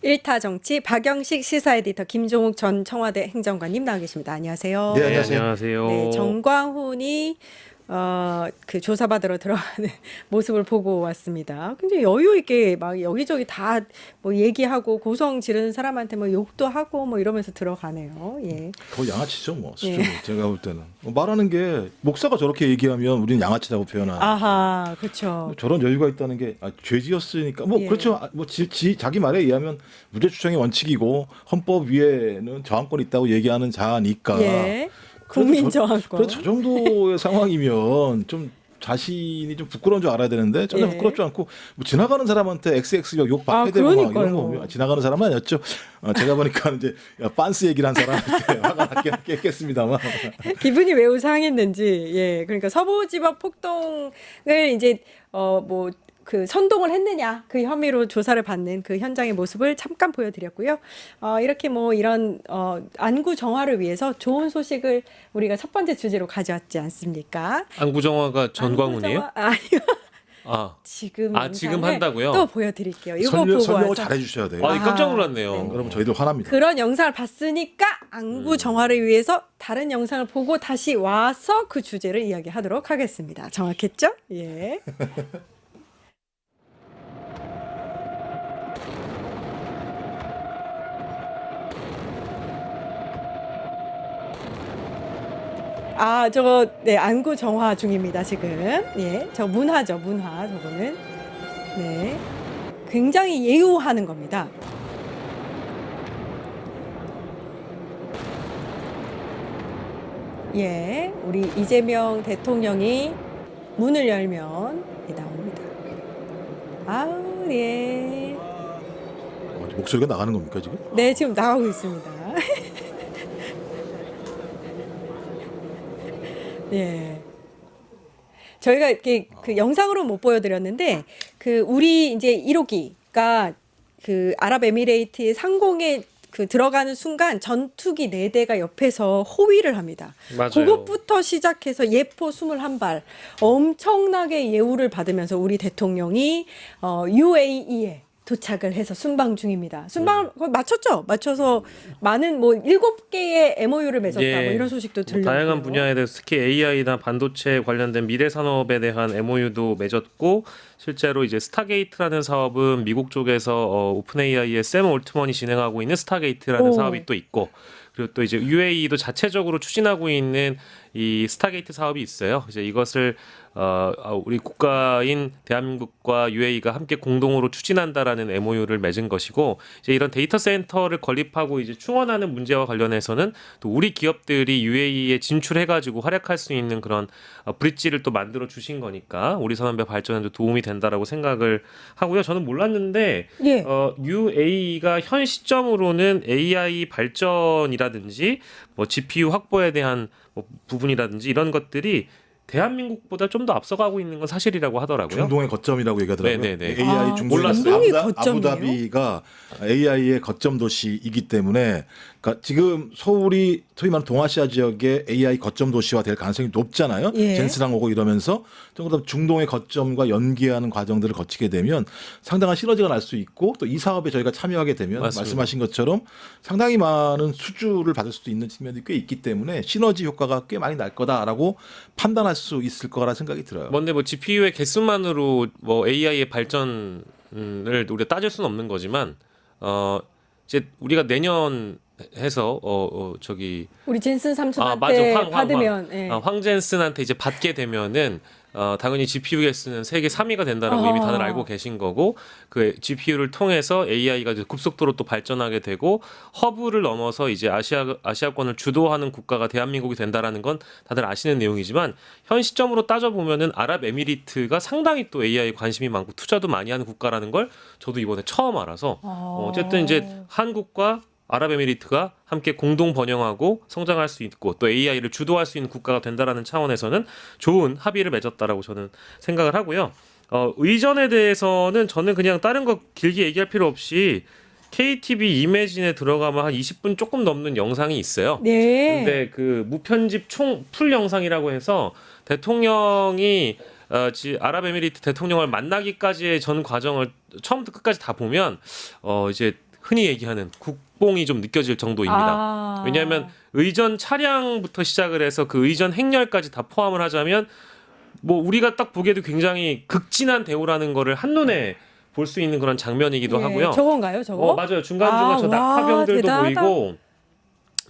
일타 정치 박영식 시사 에디터 김종욱 전 청와대 행정관님 나와 계십니다. 안녕하세요. 네, 네, 안녕하세요. 안녕하세요. 네, 정광훈이 어, 그 조사받으러 들어가는 모습을 보고 왔습니다. 굉장히 여유 있게 막 여기저기 다 뭐 얘기하고 고성 지르는 사람한테 뭐 욕도 하고 뭐 이러면서 들어가네요. 예. 더 양아치죠 뭐 예. 수준이 제가 볼 때는 뭐 말하는 게 목사가 저렇게 얘기하면 우리는 양아치라고 표현하고 아하, 그렇죠. 저런 여유가 있다는 게 아, 죄지었으니까 뭐 예. 그렇죠 아, 뭐 지, 지- 자기 말에 의하면 무죄 추정의 원칙이고 헌법 위에는 저항권 있다고 얘기하는 자니까 예. 국민 저- 저항권. 그래 저 정도의 상황이면 좀 자신이 좀 부끄러운 줄 알아야 되는데 전혀 예. 부끄럽지 않고 뭐 지나가는 사람한테 XX 욕 아, 받게 되고 막 이런. 거 보면 지나가는 사람은 아니었죠. 어, 제가 보니까 이제 야, 빤스 얘기를 한 사람한테 화가 났긴 했겠습니다만 기분이 매우 상했는지 예 그러니까 서부지법 폭동을 이제 어뭐 그 선동을 했느냐 그 혐의로 조사를 받는 그 현장의 모습을 잠깐 보여드렸고요. 어 이렇게 뭐 이런 어 안구 정화를 위해서 좋은 소식을 우리가 첫 번째 주제로 가져왔지 않습니까? 안구정화가 전광훈이에요? 안구 정화- 아니요 아, 지금 아, 지금 영상을 한다고요? 또 보여드릴게요. 이거 설명, 보고 설명을 와서 잘 해주셔야 돼요. 아, 아, 깜짝 놀랐네요. 그러면 저희들 화납니다. 그런 영상을 봤으니까 안구 음. 정화를 위해서 다른 영상을 보고 다시 와서 그 주제를 이야기하도록 하겠습니다. 정확했죠? 예. 아, 저거 네, 안구 정화 중입니다, 지금. 예. 저 문화죠, 문화 저거는. 네. 굉장히 예우하는 겁니다. 예, 우리 이재명 대통령이 문을 열면 예, 나옵니다. 아우, 예. 어, 목소리가 나가는 겁니까 지금? 네, 지금 나가고 있습니다. 예. 저희가 이렇게 그 영상으로 못 보여드렸는데 그 우리 이제 1호기가 그 아랍에미레이트의 상공에 그 들어가는 순간 전투기 네 대가 옆에서 호위를 합니다. 맞아요. 그것부터 시작해서 예포 21발 엄청나게 예우를 받으면서 우리 대통령이 어, UAE에 도착을 해서 순방 중입니다. 순방 거의 맞췄죠? 맞춰서 많은 뭐 일곱 개의 MOU를 맺었다 예. 뭐 이런 소식도 뭐 들려요. 다양한 분야에 대해서 특히 AI나 반도체 관련된 미래 산업에 대한 MOU도 맺었고 실제로 이제 스타게이트라는 사업은 미국 쪽에서 어, 오픈 AI의 샘 올트먼이 진행하고 있는 스타게이트라는 오. 사업이 또 있고 그리고 또 이제 UAE도 자체적으로 추진하고 있는 이 스타게이트 사업이 있어요. 이제 이것을 어, 어, 우리 국가인 대한민국과 UAE가 함께 공동으로 추진한다라는 MOU를 맺은 것이고 이제 이런 데이터 센터를 건립하고 이제 충원하는 문제와 관련해서는 또 우리 기업들이 UAE에 진출해가지고 활약할 수 있는 그런 어, 브릿지를 또 만들어 주신 거니까 우리 산업의 발전에도 도움이 된다라고 생각을 하고요. 저는 몰랐는데 예. 어, UAE가 현 시점으로는 AI 발전이라든지 뭐 GPU 확보에 대한 뭐 부분이라든지 이런 것들이 대한민국보다 좀 더 앞서가고 있는 건 사실이라고 하더라고요. 중동의 거점이라고 얘기하더라고요. 네네네. AI 아, 중동이 몰랐어요. 중동이 거점이에요? 아부다비가 AI의 거점 도시이기 때문에 그러니까 지금 서울이 소위 말하는 동아시아 지역의 AI 거점 도시화 될 가능성이 높잖아요. 예. 젠스랑 오고 이러면서 좀 그다음 중동의 거점과 연계하는 과정들을 거치게 되면 상당한 시너지가 날 수 있고 또 이 사업에 저희가 참여하게 되면 맞습니다. 말씀하신 것처럼 상당히 많은 수주를 받을 수도 있는 측면이 꽤 있기 때문에 시너지 효과가 꽤 많이 날 거다라고 판단할 수 있을 거라 생각이 들어요. 뭔데 뭐 GPU의 개수만으로 뭐 AI의 발전을 우리가 따질 수는 없는 거지만 어 이제 우리가 내년 해서 어, 어 저기 우리 젠슨 삼촌한테 아 맞아 황, 황, 받으면 황. 예. 아, 황 젠슨한테 이제 받게 되면은 어, 당연히 GPU 개수는 세계 3위가 된다라고 아. 이미 다들 알고 계신 거고 그 GPU를 통해서 AI가 이제 급속도로 또 발전하게 되고 허브를 넘어서 이제 아시아 아시아권을 주도하는 국가가 대한민국이 된다라는 건 다들 아시는 내용이지만 현 시점으로 따져 보면은 아랍에미리트가 상당히 또 AI에 관심이 많고 투자도 많이 하는 국가라는 걸 저도 이번에 처음 알아서 어, 어쨌든 이제 한국과 아랍에미리트가 함께 공동 번영하고 성장할 수 있고 또 AI를 주도할 수 있는 국가가 된다라는 차원에서는 좋은 합의를 맺었다라고 저는 생각을 하고요. 어, 의전에 대해서는 저는 그냥 다른 거 길게 얘기할 필요 없이 KTV 이매진에 들어가면 한 20분 조금 넘는 영상이 있어요. 네. 근데 그 무편집 총 풀 영상이라고 해서 대통령이 어, 지 아랍에미리트 대통령을 만나기까지의 전 과정을 처음부터 끝까지 다 보면 어 이제 흔히 얘기하는 국 뽕이 좀 느껴질 정도입니다. 아. 왜냐하면 의전 차량부터 시작을 해서 그 의전 행렬까지 다 포함을 하자면 뭐 우리가 딱 보기에도 굉장히 극진한 대우라는 거를 한눈에 볼 수 있는 그런 장면이기도 예, 하고요. 저건가요, 저거? 어 맞아요. 중간 중간 아, 저 와, 낙타병들도 대단하다. 보이고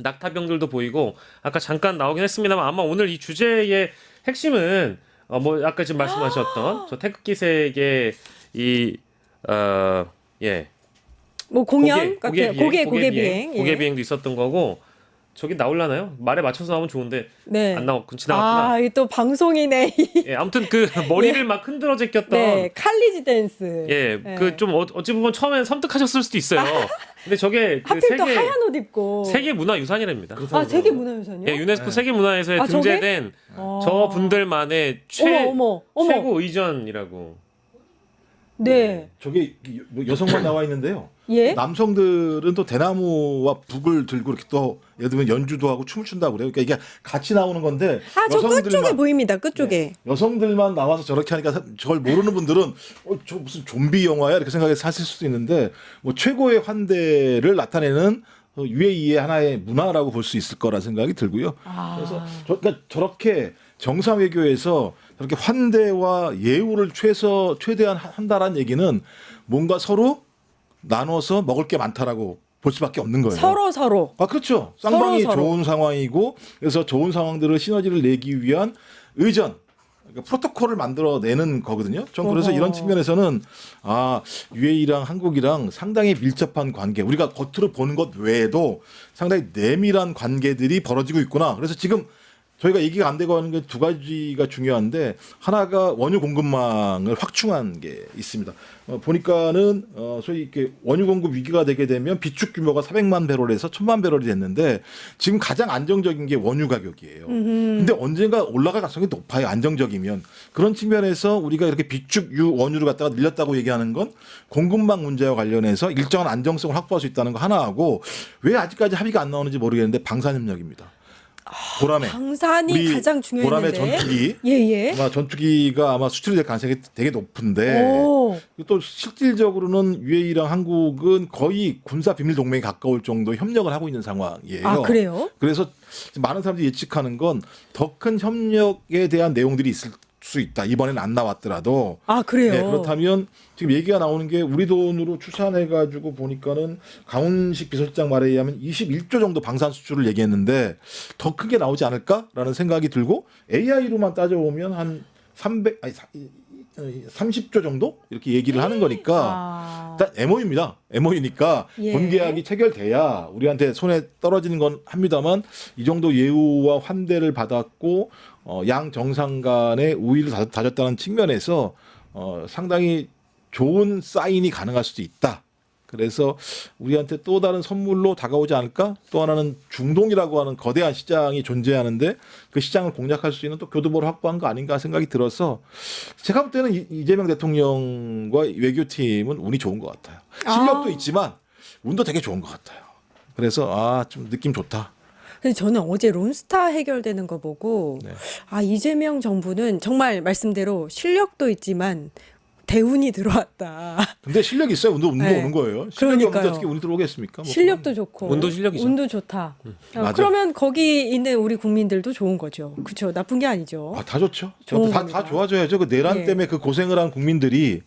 낙타병들도 보이고 아까 잠깐 나오긴 했습니다만 아마 오늘 이 주제의 핵심은 어 뭐 아까 지금 말씀하셨던 저 태극기 색의 이 어 예 뭐 공연, 고개, 고개, 고개, 비행, 예. 고개 비행도 있었던 거고 저기 나올라나요? 말에 맞춰서 나오면 좋은데 네. 안 나왔고 지나갔구나. 아, 이게 또 방송이네. 예, 아무튼 그 머리를 막 흔들어 제꼈던 네, 칼리지 댄스. 예, 네. 그 좀 어찌 보면 처음엔 섬뜩하셨을 수도 있어요. 근데 저게 그 하필 또 세계 하얀 옷 입고. 세계 문화 유산이랍니다. 아, 세계 문화유산이요? 예, 유네스코 네. 세계 문화에서에 아, 저게? 등재된 어. 저 분들만의 최 어머, 어머, 어머. 최고 의전이라고. 네. 저게 뭐 여성만 나와 있는데요. 예. 남성들은 또 대나무와 북을 들고 이렇게 또 예를 들면 연주도 하고 춤을 춘다고 그래요. 그러니까 이게 같이 나오는 건데 아, 저 끝쪽에 여성들만- 보입니다. 끝쪽에. 네. 여성들만 나와서 저렇게 하니까 사- 저걸 모르는 분들은 어, 저 무슨 좀비 영화야 이렇게 생각해서 사실 수도 있는데 뭐 최고의 환대를 나타내는 어, UAE의 하나의 문화라고 볼 수 있을 거라 생각이 들고요. 아. 그래서 저, 그러니까 저렇게 정상 외교에서 저렇게 환대와 예우를 최소 최대한 하- 한다라는 얘기는 뭔가 서로 나눠서 먹을 게 많다라고 볼 수밖에 없는 거예요. 서로 서로. 아 그렇죠. 쌍방이 서로 서로. 좋은 상황이고 그래서 좋은 상황들을 시너지를 내기 위한 의전 그러니까 프로토콜을 만들어내는 거거든요. 전 그래서 어허. 이런 측면에서는 아 UAE랑 한국이랑 상당히 밀접한 관계 우리가 겉으로 보는 것 외에도 상당히 내밀한 관계들이 벌어지고 있구나. 그래서 지금 저희가 얘기가 안 되고 하는 게 두 가지가 중요한데 하나가 원유 공급망을 확충한 게 있습니다. 어, 보니까는 어, 소위 이렇게 원유 공급 위기가 되게 되면 비축 규모가 400만 배럴에서 1000만 배럴이 됐는데 지금 가장 안정적인 게 원유 가격이에요. 근데 언젠가 올라갈 가능성이 높아요. 안정적이면 그런 측면에서 우리가 이렇게 비축 유 원유를 갖다가 늘렸다고 얘기하는 건 공급망 문제와 관련해서 일정한 안정성을 확보할 수 있다는 거 하나하고 왜 아직까지 합의가 안 나오는지 모르겠는데 방산협력입니다. 보람에 방산이 우리 가장 보람의 중요했는데. 전투기 예, 예. 아마 전투기가 아마 수출이 될 가능성이 되게 높은데 오. 또 실질적으로는 UAE랑 한국은 거의 군사 비밀 동맹에 가까울 정도 협력을 하고 있는 상황이에요. 아, 그래요? 그래서 많은 사람들이 예측하는 건 더 큰 협력에 대한 내용들이 있을 수 있다. 이번에는 안 나왔더라도. 아, 그래요? 네, 그렇다면 지금 얘기가 나오는 게 우리 돈으로 추산해 가지고 보니까는 강훈식 비서실장 말에 의하면 21조 정도 방산 수출을 얘기했는데 더 크게 나오지 않을까라는 생각이 들고 AI로만 따져보면 한 300, 아니, 30조 정도 이렇게 얘기를 하는 거니까 아. 일단 MOU입니다. MOU니까 예. 본계약이 체결돼야 우리한테 손에 떨어지는 건 합니다만 이 정도 예우와 환대를 받았고 어, 양 정상 간의 우위를 다- 다졌다는 측면에서 어, 상당히 좋은 사인이 가능할 수도 있다. 그래서 우리한테 또 다른 선물로 다가오지 않을까? 또 하나는 중동이라고 하는 거대한 시장이 존재하는데 그 시장을 공략할 수 있는 또 교두보를 확보한 거 아닌가 생각이 들어서 제가 볼 때는 이- 이재명 대통령과 외교팀은 운이 좋은 것 같아요. 실력도 아. 있지만 운도 되게 좋은 것 같아요. 그래서 아 좀 느낌 좋다. 근데 저는 어제 론스타 해결되는 거 보고 네. 아 이재명 정부는 정말 말씀대로 실력도 있지만 대운이 들어왔다. 근데 실력 있어야 운도 운도 네. 오는 거예요. 실력이 그러니까요. 없는데 어떻게 운이 들어오겠습니까? 뭐 실력도 좋고 운도 실력이죠. 운도 좋다. 어, 맞아. 그러면 거기 있는 우리 국민들도 좋은 거죠. 그렇죠. 나쁜 게 아니죠. 아, 다 좋죠. 좋은 다. 다 좋아져야죠. 그 내란 예. 때문에 그 고생을 한 국민들이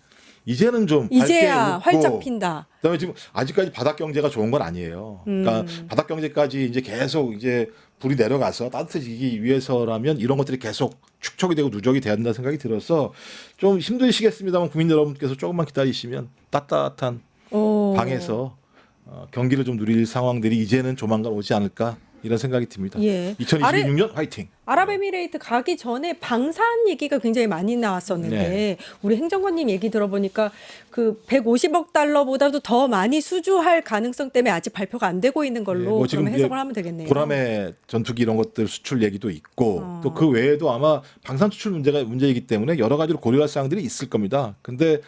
이제는 좀 이제야 밝게 활짝 핀다. 그다음에 지금 아직까지 바닥 경제가 좋은 건 아니에요. 그러니까 음. 바닥 경제까지 이제 계속 이제 불이 내려가서 따뜻해지기 위해서라면 이런 것들이 계속 축적이 되고 누적이 돼야 된다 생각이 들어서 좀 힘드시겠습니다만 국민 여러분께서 조금만 기다리시면 따뜻한 오. 방에서 어, 경기를 좀 누릴 상황들이 이제는 조만간 오지 않을까 이런 생각이 듭니다. 예. 2026년 화이팅. 아랍에미레이트 가기 전에 방산 얘기가 굉장히 많이 나왔었는데 네. 우리 행정관님 얘기 들어보니까 그 150억 달러보다도 더 많이 수주할 가능성 때문에 아직 발표가 안 되고 있는 걸로 네, 뭐 지금 해석을 하면 되겠네요. 보람의 전투기 이런 것들 수출 얘기도 있고 어. 또그 외에도 아마 방산 수출 문제가 문제이기 때문에 여러 가지로 고려할 사항들이 있을 겁니다. 근데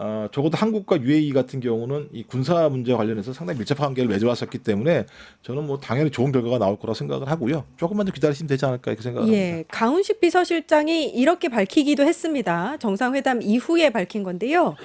어, 적어도 한국과 UAE 같은 경우는 이 군사 문제 관련해서 상당히 밀접한 관계를 맺어왔었기 때문에 저는 뭐 당연히 좋은 결과가 나올 거라 생각을 하고요. 조금만 좀 기다리시면 되지 않을까 이렇게 생각합니다. 예, 강훈식 비서실장이 이렇게 밝히기도 했습니다. 정상회담 이후에 밝힌 건데요.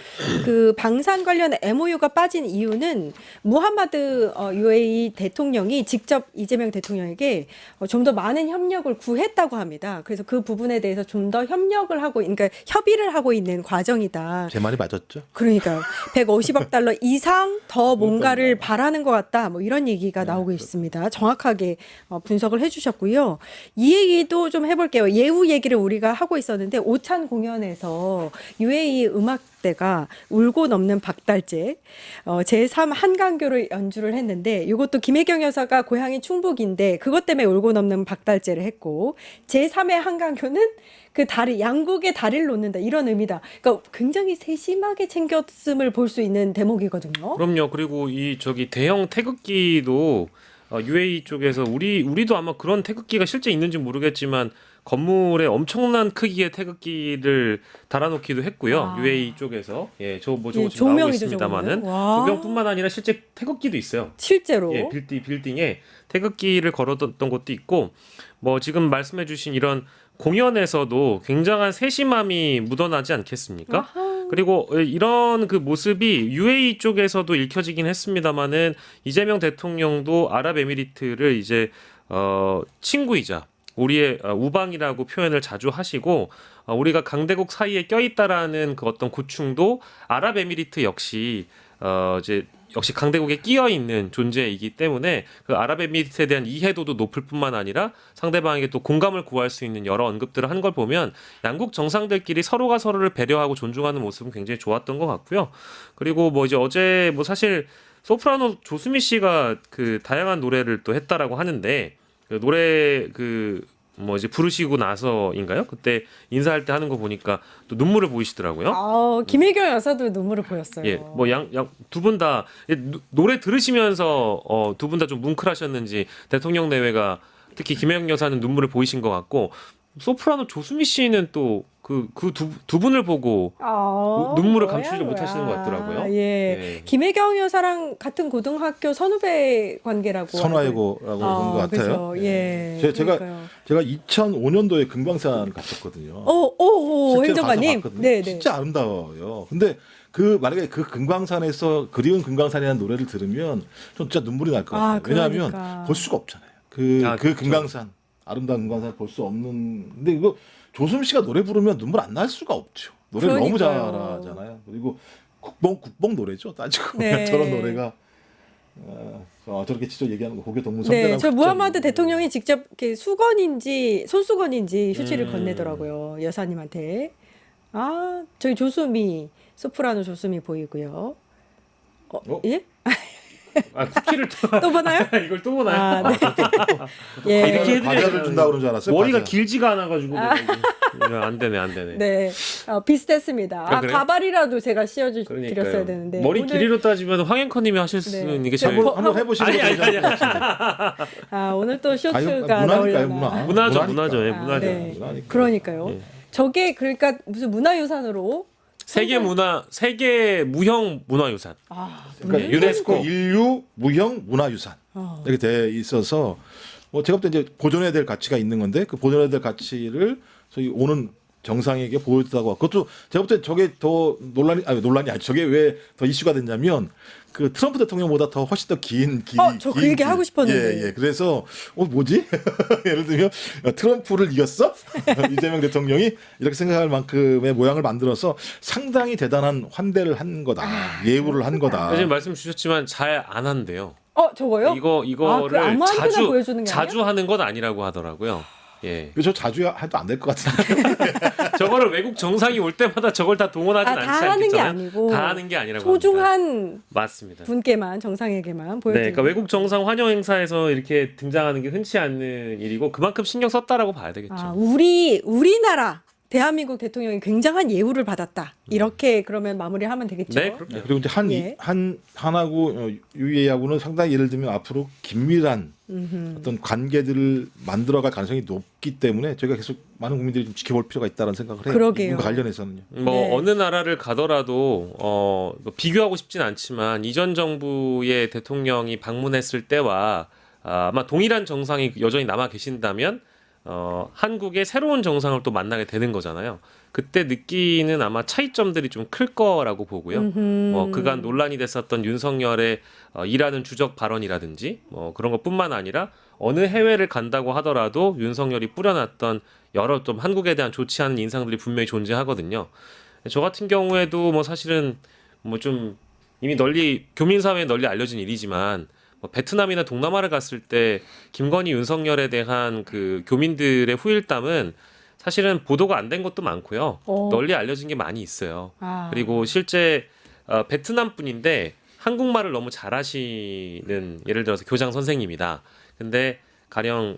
그 방산 관련 MOU가 빠진 이유는 무하마드 어, UAE 대통령이 직접 이재명 대통령에게 어, 좀더 많은 협력을 구했다고 합니다. 그래서 그 부분에 대해서 좀 더 협력을 하고, 그러니까 협의를 하고 있는 과정이다. 제 말이 맞 았죠? 그러니까요. 150억 달러 이상 더 뭔가를 바라는 것 같다. 뭐 이런 얘기가 나오고 있습니다. 정확하게 어, 분석을 해주셨고요. 이 얘기도 좀 해볼게요. 예우 얘기를 우리가 하고 있었는데 오찬 공연에서 UAE 음악 대가 울고 넘는 박달재 어, 제3 한강교를 연주를 했는데 이것도 김혜경 여사가 고향이 충북인데 그것 때문에 울고 넘는 박달재를 했고 제3의 한강교는 그 다리 양국의 다리를 놓는다 이런 의미다. 그러니까 굉장히 세심하게 챙겼음을 볼 수 있는 대목이거든요. 그럼요. 그리고 이 저기 대형 태극기도 어, UAE 쪽에서 우리 우리도 아마 그런 태극기가 실제 있는지 모르겠지만 건물에 엄청난 크기의 태극기를 달아놓기도 했고요. 아. UAE 쪽에서 예, 저뭐 예, 저거 지금 나오고 조명이죠, 있습니다만은. 와. 조명뿐만 아니라 실제 태극기도 있어요. 실제로 예, 빌딩 빌딩에 태극기를 걸어뒀던 것도 있고 뭐 지금 말씀해주신 이런 공연에서도 굉장한 세심함이 묻어나지 않겠습니까? 아하. 그리고 이런 그 모습이 UAE 쪽에서도 읽혀지긴 했습니다만은 이재명 대통령도 아랍에미리트를 이제 어 친구이자 우리의 어, 우방이라고 표현을 자주 하시고 어, 우리가 강대국 사이에 껴있다라는 그 어떤 고충도 아랍에미리트 역시 어 이제 역시 강대국에 끼어 있는 존재이기 때문에 그 아랍에미리트에 대한 이해도도 높을 뿐만 아니라 상대방에게 또 공감을 구할 수 있는 여러 언급들을 한 걸 보면 양국 정상들끼리 서로가 서로를 배려하고 존중하는 모습은 굉장히 좋았던 것 같고요. 그리고 뭐 이제 어제 뭐 사실 소프라노 조수미 씨가 그 다양한 노래를 또 했다라고 하는데 그 노래 그 뭐 이제 부르시고 나서인가요? 그때 인사할 때 하는 거 보니까 또 눈물을 보이시더라고요. 아, 김혜경 여사도 눈물을 보였어요. 예, 뭐 양 양 두 분 다 노래 들으시면서 어, 두 분 다 좀 뭉클하셨는지 대통령 내외가 특히 김혜영 여사는 눈물을 보이신 것 같고 소프라노 조수미 씨는 또 그 그 두 두 분을 보고 아, 눈물을 뭐야, 감추지 못하시는 것 같더라고요. 예. 예. 김혜경 여사랑 같은 고등학교 선후배 관계라고. 선화이고라고 알고- 그런 것 아, 같아요. 그죠. 예. 제- 제가 그러니까요. 제가 2005년도에 금강산 갔었거든요. 오, 오, 오, 실제로 행정관님. 가서 봤거든요. 네, 네. 진짜 아름다워요. 근데 그 만약에 그 금강산에서 그리운 금강산이라는 노래를 들으면 좀 진짜 눈물이 날것 아, 같아요. 왜냐하면 그러니까. 볼 수가 없잖아요. 그, 아, 그 그렇죠. 금강산 아름다운 금강산 볼수 없는. 근데 이거 조수미 씨가 노래 부르면 눈물 안 날 수가 없죠. 노래 를 너무 그러니까요. 잘하잖아요. 그리고 국뽕 국뽕 노래죠. 따지고 네. 보면 저런 노래가 어, 어, 저렇게 직접 얘기하는 거 고개 동무 네, 선배랑 저 무하마드 대통령이 직접 이렇게 수건인지 손수건인지 휴지를 음. 건네더라고요 여사님한테. 아, 저기 조수미 소프라노 조수미 보이고요. 어, 어? 예? 아 쿠키를 또, 또 보나요? 이걸 또 보나요? 아, 네. 예. 이렇게 해드려야 과자를 준다 그런 줄 알았어요. 머리가 과자. 길지가 않아가지고 이거 안 되네 안 되네. 네, 어, 비슷했습니다. 아, 아, 그래요? 가발이라도 제가 씌워주 그러니까요. 드렸어야 되는데 머리 오늘- 길이로 따지면 황행커님이 하실 수 네. 있는 게저 제일 뭐- 한번 해보시는 아니, 게 아니, 같은데. 아 오늘 또 아, 쇼츠가 문화니까요, 나오려나? 문화. 문화죠, 문화니까. 문화죠, 예, 아, 문화죠. 네. 문화니까. 그러니까요. 예. 저게 그러니까 무슨 문화유산으로 세계 문화 세계 무형 문화유산. 아, 그러니까 네, 유네스코. 인류 무형 문화유산 어. 이렇게 돼 있어서 뭐 제가 볼 때 이제 보존해야 될 가치가 있는 건데 그 보존해야 될 가치를 저희 오는 정상에게 보여주다고 그것도 제가 볼 때 저게 더 논란이 아니 논란이 아니 저게 왜 더 이슈가 됐냐면 그 트럼프 대통령보다 더 훨씬 더긴 길. 어, 저그 긴 얘기 길. 하고 싶었는데. 예, 예. 그래서 어 뭐지? 예를 들면 어, 트럼프를 이겼어? 이재명 대통령이 이렇게 생각할 만큼의 모양을 만들어서 상당히 대단한 환대를 한 거다. 아, 예우를 한 거다. 지금 말씀 주셨지만 잘 안 한대요. 어 저거요? 이거 이거를 아, 그 아무한테나 자주 보여주는 게 자주 하는 건 아니라고 하더라고요. 예. 이거 저 자주 해도 안 될 것 같은데. 저거를 외국 정상이 올 때마다 저걸 다 동원하진 아, 않지 다 하는 게 않겠잖아요. 아니고 다 하는 게 아니라고 합니다. 소중한 맞습니다. 분께만 정상에게만 네, 보여주는. 그러니까 외국 정상 환영 행사에서 이렇게 등장하는 게 흔치 않는 일이고 그만큼 신경 썼다라고 봐야 되겠죠. 아, 우리 우리나라 대한민국 대통령이 굉장한 예우를 받았다. 이렇게 그러면 마무리하면 되겠죠. 네, 그럼 네, 그리고 이제 한, 예. 한, 한하고 어, 유예하고는 상당히 예를 들면 앞으로 긴밀한 어떤 관계들을 만들어갈 가능성이 높기 때문에 저희가 계속 많은 국민들이 좀 지켜볼 필요가 있다는 생각을 해요. 그러게요. 이분과 관련해서는요. 뭐 네. 어느 나라를 가더라도 어뭐 비교하고 싶진 않지만 이전 정부의 대통령이 방문했을 때와 아, 아마 동일한 정상이 여전히 남아 계신다면 어 한국의 새로운 정상을 또 만나게 되는 거잖아요. 그때 느끼는 아마 차이점들이 좀 클 거라고 보고요. 뭐 그간 논란이 됐었던 윤석열의 어, 일하는 주적 발언이라든지 뭐 그런 것뿐만 아니라 어느 해외를 간다고 하더라도 윤석열이 뿌려놨던 여러 좀 한국에 대한 좋지 않은 인상들이 분명히 존재하거든요. 저 같은 경우에도 뭐 사실은 뭐 좀 이미 널리 교민 사회에 널리 알려진 일이지만 뭐 베트남이나 동남아를 갔을 때 김건희 윤석열에 대한 그 교민들의 후일담은 사실은 보도가 안 된 것도 많고요. 어. 널리 알려진 게 많이 있어요. 아. 그리고 실제 어, 베트남 분인데 한국말을 너무 잘하시는 예를 들어서 교장 선생님이다. 근데 가령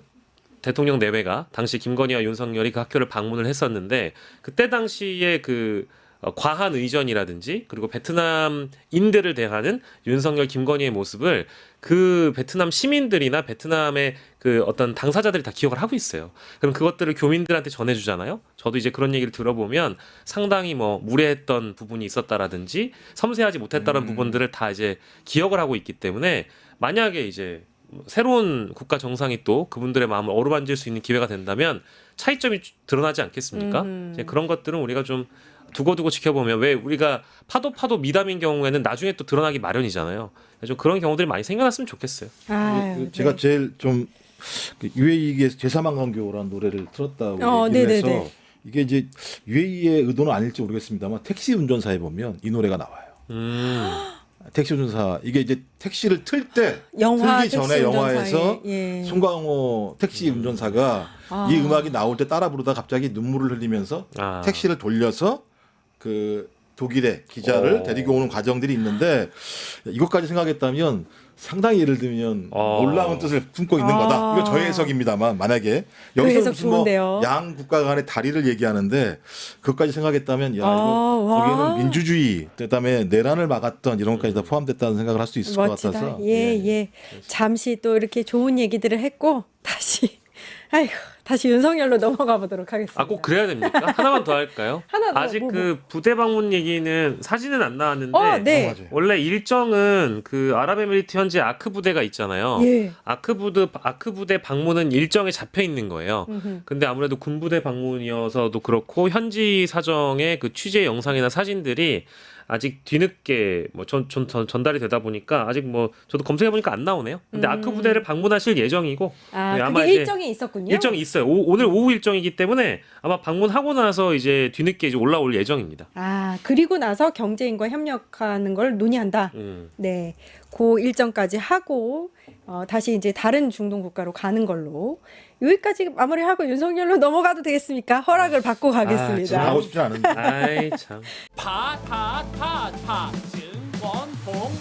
대통령 내외가 당시 김건희와 윤석열이 그 학교를 방문을 했었는데 그때 당시에 그 어, 과한 의전이라든지 그리고 베트남인들을 대하는 윤석열 김건희의 모습을 그 베트남 시민들이나 베트남의 그 어떤 당사자들이 다 기억을 하고 있어요. 그럼 그것들을 교민들한테 전해주잖아요. 저도 이제 그런 얘기를 들어보면 상당히 뭐 무례했던 부분이 있었다라든지 섬세하지 못했다는 부분들을 다 이제 기억을 하고 있기 때문에 만약에 이제 새로운 국가 정상이 또 그분들의 마음을 어루만질 수 있는 기회가 된다면 차이점이 드러나지 않겠습니까? 음. 이제 그런 것들은 우리가 좀 두고두고 지켜보면 왜 우리가 파도 파도 미담인 경우에는 나중에 또 드러나기 마련이잖아요. 좀 그런 경우들이 많이 생겨났으면 좋겠어요. 아유, 그 제가 네. 제일 좀그 UAE에서 제3한 강교라는 노래를 틀었다고 어, 얘기를 해서 네네네. 이게 이제 UAE의 의도는 아닐지 모르겠습니다만 택시 운전사에 보면 이 노래가 나와요. 음. 택시 운전사 이게 이제 택시를 틀 때 영화 틀기 전에 택시 영화에서 예. 송강호 택시 운전사가 아. 이 음악이 나올 때 따라 부르다 갑자기 눈물을 흘리면서 아. 택시를 돌려서 그 독일의 기자를 어. 데리고 오는 과정들이 있는데 이것까지 생각했다면 상당히 예를 들면 어. 놀라운 뜻을 품고 있는 아. 거다. 이거 저의 해석입니다만 만약에 그 여기서 해석 무슨 좋은데요. 뭐양 국가 간의 다리를 얘기하는데 그것까지 생각했다면 야 이거 아, 와. 거기에는 민주주의 그다음에 내란을 막았던 이런 것까지 다 포함됐다는 생각을 할 수 있을 것 멋지다. 같아서 예, 예. 잠시 또 이렇게 좋은 얘기들을 했고 다시 아이고 다시 윤석열로 넘어가 보도록 하겠습니다. 아 꼭 그래야 됩니까? 하나만 더 할까요? 하나 더, 아직 뭐, 그 부대 방문 얘기는 사진은 안 나왔는데 어, 네. 어. 원래 일정은 그 아랍에미리트 현지 아크 부대가 있잖아요. 예. 아크 부대 아크 부대 방문은 일정에 잡혀 있는 거예요. 음흠. 근데 아무래도 군부대 방문이어서도 그렇고 현지 사정의 그 취재 영상이나 사진들이 아직 뒤늦게 뭐 전, 전, 전, 전달이 되다 보니까 아직 뭐 저도 검색해 보니까 안 나오네요. 근데 아크 부대를 방문하실 예정이고 음. 아, 네, 그게 일정이 있었군요. 일정이 있 어요. 오, 오늘 오후 일정이기 때문에 아마 방문하고 나서 이제 뒤늦게 이제 올라올 예정입니다. 아, 그리고 나서 경제인과 협력하는 걸 논의한다. 음. 네. 그 일정까지 하고 어, 다시 이제 다른 중동 국가로 가는 걸로 여기까지 마무리하고 윤석열로 넘어가도 되겠습니까? 허락을 받고 아, 지금 가겠습니다. 가고 싶지 않은데. 아이 참. 파, 파, 파, 파, 증권봉.